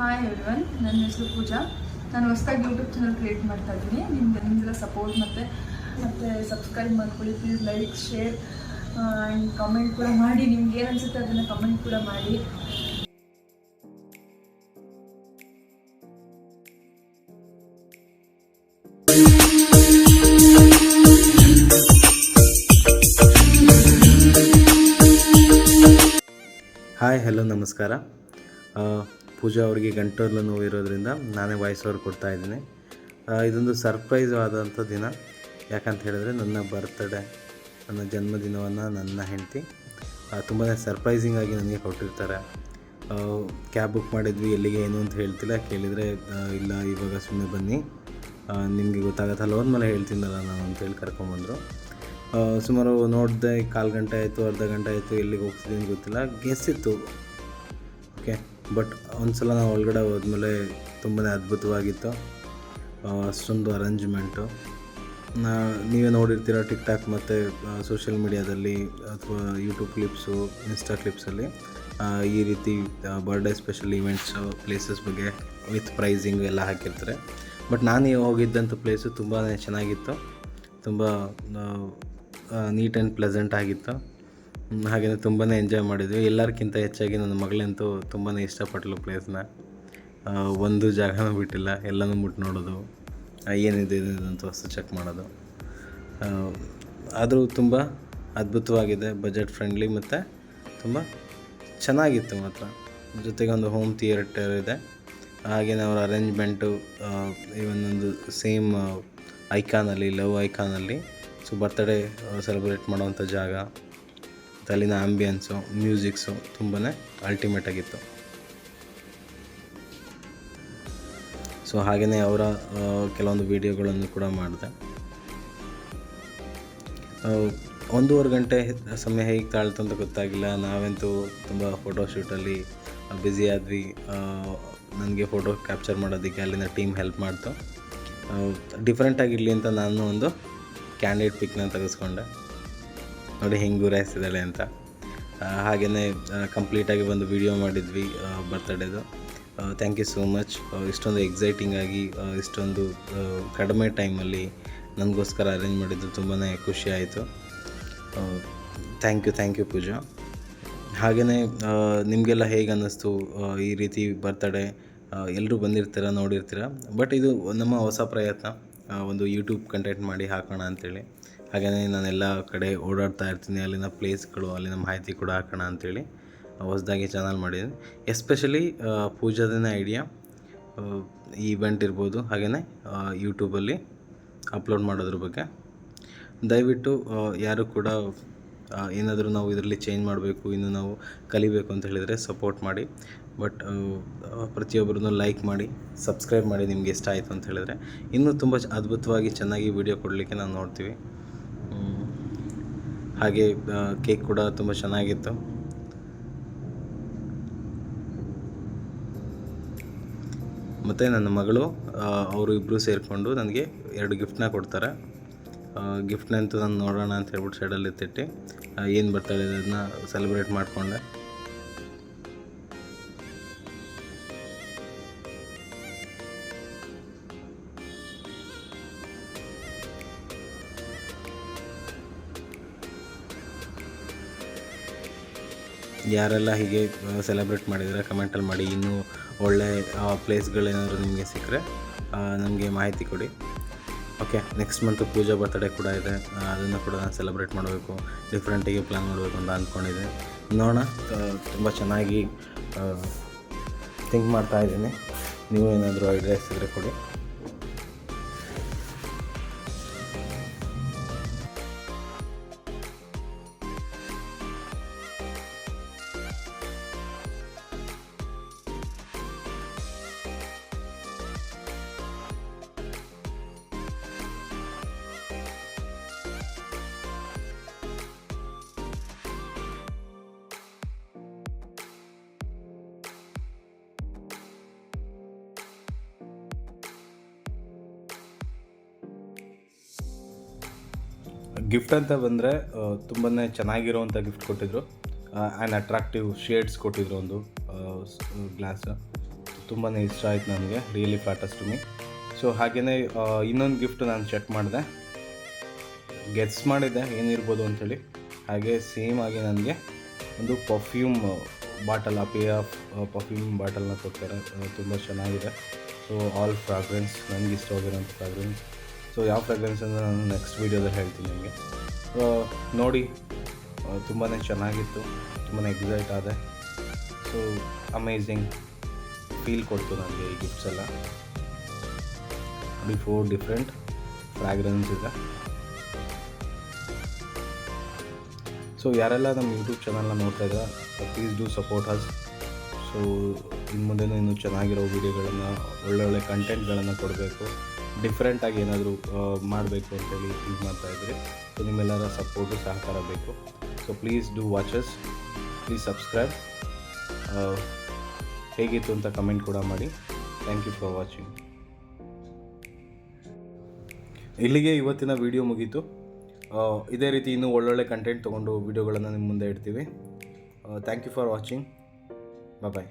Hi everyone ನನ್ನ ಹೆಸರು ಪೂಜಾ. ನಾನು ಹೊಸದಾಗಿ ಯೂಟ್ಯೂಬ್ ಚಾನಲ್ ಕ್ರಿಯೇಟ್ ಮಾಡ್ತಾ ಇದ್ದೀನಿ. ನಿಮ್ದು ನಿಮ್ದೆಲ್ಲ ಸಪೋರ್ಟ್ ಮತ್ತು ಮತ್ತು ಸಬ್ಸ್ಕ್ರೈಬ್ ಮಾಡ್ಕೊಳ್ಳಿ. Please like share and comment ಕೂಡ ಮಾಡಿ. ನಿಮ್ಗೆ ಏನು ಅನಿಸುತ್ತೆ ಅದನ್ನು ಕಮೆಂಟ್ ಕೂಡ ಮಾಡಿ. ಹಾಯ್ ಹಲೋ ನಮಸ್ಕಾರ. ಪೂಜಾ ಅವರಿಗೆ ಗಂಟಲು ನೋವು ಇರೋದ್ರಿಂದ ನಾನೇ ವಾಯ್ಸ್ ಓವರ್ ಕೊಡ್ತಾ ಇದ್ದೀನಿ. ಇದೊಂದು ಸರ್ಪ್ರೈಸ್ ಆದಂಥ ದಿನ. ಯಾಕಂತ ಹೇಳಿದ್ರೆ ನನ್ನ ಬರ್ತ್ಡೇ ನನ್ನ ಜನ್ಮದಿನವನ್ನು ನನ್ನ ಹೆಂಡತಿ ತುಂಬಾ ಸರ್ಪ್ರೈಸಿಂಗ್ ಆಗಿ ನನಗೆ ಕೊಟ್ಟಿರ್ತಾರೆ. ಕ್ಯಾಬ್ ಬುಕ್ ಮಾಡಿದ್ವಿ, ಎಲ್ಲಿಗೆ, ಏನು ಅಂತ ಹೇಳ್ತಿಲ್ಲ. ಕೇಳಿದರೆ ಇಲ್ಲ, ಇವಾಗ ಸುಮ್ಮನೆ ಬನ್ನಿ. ನಿಮಗೆ ಗೊತ್ತಾಗತ್ತೆ. ಲೋನ್ ಮೇಲೆ ಹೇಳ್ತೀನಲ್ಲ ನಾನು ಅಂತೇಳಿ ಕರ್ಕೊಂಬಂದರು. ಸುಮಾರು ನೋಡಿದೆ, ಕಾಲು ಗಂಟೆ ಆಯಿತು, ಅರ್ಧ ಗಂಟೆ ಆಯಿತು, ಎಲ್ಲಿಗೆ ಹೋಗ್ತಿದ್ದೀನಿ ಗೊತ್ತಿಲ್ಲ. ಗೆಸ್ ಇತ್ತು. ಓಕೆ ಬಟ್ ಒಂದ್ಸಲ ನಾವು ಒಳಗಡೆ ಹೋದ್ಮೇಲೆ ತುಂಬಾ ಅದ್ಭುತವಾಗಿತ್ತು. ಅಷ್ಟೊಂದು ಅರೇಂಜ್ಮೆಂಟು ನೀವೇ ನೋಡಿರ್ತೀರ ಟಿಕ್ ಟಾಕ್ ಮತ್ತು ಸೋಷಿಯಲ್ ಮೀಡಿಯಾದಲ್ಲಿ ಅಥವಾ ಯೂಟ್ಯೂಬ್ ಕ್ಲಿಪ್ಸು ಇನ್ಸ್ಟಾ ಕ್ಲಿಪ್ಸಲ್ಲಿ ಈ ರೀತಿ ಬರ್ಡೇ ಸ್ಪೆಷಲ್ ಇವೆಂಟ್ಸು ಪ್ಲೇಸಸ್ ಬಗ್ಗೆ ವಿತ್ ಪ್ರೈಸಿಂಗ್ ಎಲ್ಲ ಹಾಕಿರ್ತಾರೆ. ಬಟ್ ನಾನು ಹೋಗಿದ್ದಂಥ ಪ್ಲೇಸು ತುಂಬಾ ಚೆನ್ನಾಗಿತ್ತು. ತುಂಬ ನೀಟ್ ಆ್ಯಂಡ್ ಪ್ಲೆಸೆಂಟ್ ಆಗಿತ್ತು. ಹಾಗೆಯೇ ತುಂಬಾ ಎಂಜಾಯ್ ಮಾಡಿದ್ವಿ. ಎಲ್ಲರಿಗಿಂತ ಹೆಚ್ಚಾಗಿ ನನ್ನ ಮಗಳಂತೂ ತುಂಬಾ ಇಷ್ಟಪಟ್ಟಳು ಪ್ಲೇಸ್ನ ಒಂದು ಜಾಗನೂ ಬಿಟ್ಟಿಲ್ಲ, ಎಲ್ಲನೂ ಮುಟ್ಟು ನೋಡೋದು. ಏನಿದೆ ಅಂತ ವಸ್ತು ಚೆಕ್ ಮಾಡೋದು. ಆದರೂ ತುಂಬ ಅದ್ಭುತವಾಗಿದೆ ಬಜೆಟ್ ಫ್ರೆಂಡ್ಲಿ ಮತ್ತು ತುಂಬ ಚೆನ್ನಾಗಿತ್ತು ಮಾತ್ರ. ಜೊತೆಗೆ ಒಂದು ಹೋಮ್ ಥಿಯೇಟರ್ ಇದೆ. ಹಾಗೆಯೇ ಅವರ ಅರೇಂಜ್ಮೆಂಟು ಈ ಒಂದು ಸೇಮ್ ಐಕಾನಲ್ಲಿ ಲವ್ ಐಕಾನಲ್ಲಿ ಸೊ ಬರ್ತ್ಡೇ ಸೆಲೆಬ್ರೇಟ್ ಮಾಡೋವಂಥ ಜಾಗ. ಮತ್ತು ಅಲ್ಲಿನ ಆಂಬಿಯನ್ಸು ಮ್ಯೂಸಿಕ್ಸು ತುಂಬಾ ಅಲ್ಟಿಮೇಟ್ ಆಗಿತ್ತು. ಸೊ ಹಾಗೆಯೇ ಅವರ ಕೆಲವೊಂದು ವೀಡಿಯೋಗಳನ್ನು ಕೂಡ ಮಾಡಿದೆ. ಒಂದೂವರೆ ಗಂಟೆ ಸಮಯ ಹೇಗೆ ತಾಳ್ತು ಅಂತ ಗೊತ್ತಾಗಿಲ್ಲ. ನಾವಂತೂ ತುಂಬ ಫೋಟೋಶೂಟಲ್ಲಿ ಬ್ಯುಸಿ ಆದ್ವಿ. ನನಗೆ ಫೋಟೋ ಕ್ಯಾಪ್ಚರ್ ಮಾಡೋದಕ್ಕೆ ಅಲ್ಲಿನ ಟೀಮ್ ಹೆಲ್ಪ್ ಮಾಡ್ತು. ಡಿಫ್ರೆಂಟಾಗಿರಲಿ ಅಂತ ನಾನು ಒಂದು ಕ್ಯಾಂಡಿಡೇಟ್ ಪಿಕ್ನ ತೆಗೆಸ್ಕೊಂಡೆ. ನೋಡಿ ಹೆಂಗೆ ಗುರಾಯಿಸಿದ್ದಾಳೆ ಅಂತ. ಹಾಗೆಯೇ ಕಂಪ್ಲೀಟಾಗಿ ಒಂದು ವಿಡಿಯೋ ಮಾಡಿದ್ವಿ ಬರ್ತಡೇದು ಥ್ಯಾಂಕ್ ಯು ಸೋ ಮಚ್ ಇಷ್ಟೊಂದು ಎಕ್ಸೈಟಿಂಗ್ ಆಗಿ ಇಷ್ಟೊಂದು ಕಡಿಮೆ ಟೈಮಲ್ಲಿ ನನಗೋಸ್ಕರ ಅರೇಂಜ್ ಮಾಡಿದ್ದು ತುಂಬಾ ಖುಷಿ ಆಯಿತು. Thank you thank you Pooja. ಹಾಗೆಯೇ ನಿಮಗೆಲ್ಲ ಹೇಗೆ ಅನ್ನಿಸ್ತು ಈ ರೀತಿ ಬರ್ತಡೇ ಎಲ್ಲರೂ ಬಂದಿರ್ತೀರ, ನೋಡಿರ್ತೀರ? ಬಟ್ ಇದು ನಮ್ಮ ಹೊಸ ಪ್ರಯತ್ನ. ಒಂದು ಯೂಟ್ಯೂಬ್ ಕಂಟೆಂಟ್ ಮಾಡಿ ಹಾಕೋಣ ಅಂತೇಳಿ. ಹಾಗೆಯೇ ನಾನೆಲ್ಲ ಕಡೆ ಓಡಾಡ್ತಾ ಇರ್ತೀನಿ, ಅಲ್ಲಿನ ಪ್ಲೇಸ್ಗಳು, ಅಲ್ಲಿನ ಮಾಹಿತಿ ಕೂಡ ಹಾಕೋಣ ಅಂತೇಳಿ ಹೊಸದಾಗಿ ಚಾನಲ್ ಮಾಡಿದ್ದೀನಿ. ಎಸ್ಪೆಷಲಿ ಪೂಜಾದಿನ ಐಡಿಯಾ ಈವೆಂಟ್ ಇರ್ಬೋದು ಹಾಗೆಯೇ ಯೂಟ್ಯೂಬಲ್ಲಿ ಅಪ್ಲೋಡ್ ಮಾಡೋದ್ರ ಬಗ್ಗೆ. ದಯವಿಟ್ಟು ಯಾರು ಕೂಡ ಏನಾದರೂ ನಾವು ಇದರಲ್ಲಿ ಚೇಂಜ್ ಮಾಡಬೇಕು, ಇನ್ನು ನಾವು ಕಲಿಬೇಕು ಅಂತ ಹೇಳಿದರೆ ಸಪೋರ್ಟ್ ಮಾಡಿ. ಬಟ್ ಪ್ರತಿಯೊಬ್ಬರನ್ನು ಲೈಕ್ ಮಾಡಿ ಸಬ್ಸ್ಕ್ರೈಬ್ ಮಾಡಿ ನಿಮಗೆ ಇಷ್ಟ ಆಯಿತು ಅಂತ ಹೇಳಿದರೆ, ಇನ್ನೂ ತುಂಬ ಅದ್ಭುತವಾಗಿ ಚೆನ್ನಾಗಿ ವಿಡಿಯೋ ಕೊಡಲಿಕ್ಕೆ ನಾವು ನೋಡ್ತೀವಿ. ಹಾಗೆ ಕೇಕ್ ಕೂಡ ತುಂಬ ಚೆನ್ನಾಗಿತ್ತು. ಮತ್ತು ನನ್ನ ಮಗಳು ಅವರು ಇಬ್ಬರು ಸೇರಿಕೊಂಡು ನನಗೆ ಎರಡು ಗಿಫ್ಟ್ನ ಕೊಡ್ತಾರೆ. ಗಿಫ್ಟ್ನಂತೂ ನಾನು ನೋಡೋಣ ಅಂತ ಹೇಳ್ಬಿಟ್ಟು ಸೈಡಲ್ಲಿ ಎತ್ತಿಟ್ಟು ಏನು ಬರ್ತಾಳೆ ಅದನ್ನು ಸೆಲೆಬ್ರೇಟ್ ಮಾಡಿಕೊಂಡೆ. ಯಾರೆಲ್ಲ ಹೀಗೆ ಸೆಲೆಬ್ರೇಟ್ ಮಾಡಿದರೆ ಕಮೆಂಟಲ್ಲಿ ಮಾಡಿ. ಇನ್ನೂ ಒಳ್ಳೆ ಪ್ಲೇಸ್ಗಳೇನಾದರೂ ನಿಮಗೆ ಸಿಕ್ಕರೆ ನನಗೆ ಮಾಹಿತಿ ಕೊಡಿ. Okay next month Pooja birthday ಕೂಡ ಇದೆ. ಅದನ್ನು ಕೂಡ ನಾನು ಸೆಲೆಬ್ರೇಟ್ ಮಾಡಬೇಕು. ಡಿಫ್ರೆಂಟಾಗಿ ಪ್ಲ್ಯಾನ್ ಮಾಡಬೇಕು ಅಂತ ಅಂದ್ಕೊಂಡಿದ್ದೆ ನೋಡೋಣ ತುಂಬ ಚೆನ್ನಾಗಿ ಥಿಂಕ್ ಮಾಡ್ತಾ ಇದ್ದೀನಿ. ನೀವು ಏನಾದರೂ ಐಡಿಯಾಸ್ ಇದ್ದರೆ ಕೊಡಿ. ಗಿಫ್ಟ್ ಅಂತ ಬಂದರೆ ತುಂಬಾ ಚೆನ್ನಾಗಿರೋವಂಥ ಗಿಫ್ಟ್ ಕೊಟ್ಟಿದ್ದರು ಆ್ಯಂಡ್ ಅಟ್ರಾಕ್ಟಿವ್ ಶೇಡ್ಸ್ ಕೊಟ್ಟಿದ್ರು ಒಂದು ಗ್ಲಾಸ್ ತುಂಬಾ ಇಷ್ಟ ಆಯ್ತು ನನಗೆ ರಿಯಲಿ ಫ್ಯಾಟಸ್ಟ್ ಮೀ ಸೊ ಹಾಗೆಯೇ ಇನ್ನೊಂದು ಗಿಫ್ಟ್ ನಾನು ಚೆಕ್ ಮಾಡಿದೆ. ಗೆಟ್ಸ್ ಮಾಡಿದ್ದೆ ಏನಿರ್ಬೋದು ಅಂಥೇಳಿ. ಹಾಗೆ ಸೇಮ್ ಆಗಿ ನನಗೆ ಒಂದು ಪರ್ಫ್ಯೂಮ್ ಬಾಟಲ್ ಆ ಪೇ ಆಫ್ ಪರ್ಫ್ಯೂಮ್ ಬಾಟಲ್ನ ಕೊಡ್ತಾರೆ. ತುಂಬ ಚೆನ್ನಾಗಿದೆ. ಸೊ ಆಲ್ ಫ್ರಾಗ್ರೆನ್ಸ್ ನನಗೆ ಇಷ್ಟವಾಗಿರೋಂಥ ಫ್ರಾಗ್ರೆನ್ಸ್ ಸೊ ಯಾವ ಫ್ರೆಗ್ರೆನ್ಸ್ ಅಂದರೆ ನಾನು ನೆಕ್ಸ್ಟ್ ವೀಡಿಯೋದಲ್ಲಿ ಹೇಳ್ತೀನಿ ನಿಮಗೆ. ನೋಡಿ ತುಂಬಾ ಚೆನ್ನಾಗಿತ್ತು ತುಂಬಾ ಎಕ್ಸೈಟ್ ಆದೆ. ಸೊ ಅಮೇಝಿಂಗ್ ಫೀಲ್ ಕೊಡ್ತು ನನಗೆ ಈ ಗಿಫ್ಟ್ಸ್ ಎಲ್ಲ. ನೋಡಿ ಫೋರ್ ಡಿಫ್ರೆಂಟ್ ಫ್ರಾಗ್ರೆನ್ಸ್ ಇದೆ. ಸೊ ಯಾರೆಲ್ಲ ನಮ್ಮ ಯೂಟ್ಯೂಬ್ ಚಾನಲ್ನ ನೋಡ್ತಾ ಇದ್ದಾರೆ please do support us so ಇನ್ನು ಮುಂದೆನೂ ಇನ್ನೂ ಚೆನ್ನಾಗಿರೋ ವೀಡಿಯೋಗಳನ್ನು ಒಳ್ಳೊಳ್ಳೆ ಕಂಟೆಂಟ್ಗಳನ್ನು ಕೊಡಬೇಕು. ಡಿಫ್ರೆಂಟಾಗಿ ಏನಾದರೂ ಮಾಡಬೇಕು ಅಂತೇಳಿ ಇದು ಮಾಡ್ತಾಯಿದ್ರಿ ಸೊ ನಿಮ್ಮೆಲ್ಲರ ಸಪೋರ್ಟು ಸಹಕಾರ ಬೇಕು. So please do watch us please subscribe ಹೇಗಿತ್ತು ಅಂತ ಕಮೆಂಟ್ ಕೂಡ ಮಾಡಿ. ಥ್ಯಾಂಕ್ ಯು ಫಾರ್ ವಾಚಿಂಗ್ ಇಲ್ಲಿಗೆ ಇವತ್ತಿನ ವಿಡಿಯೋ ಮುಗೀತು. ಇದೇ ರೀತಿ ಇನ್ನೂ ಒಳ್ಳೊಳ್ಳೆ ಕಂಟೆಂಟ್ ತೊಗೊಂಡು ವಿಡಿಯೋಗಳನ್ನು ನಿಮ್ಮ ಮುಂದೆ ಇಡ್ತೀವಿ. Thank you for watching bye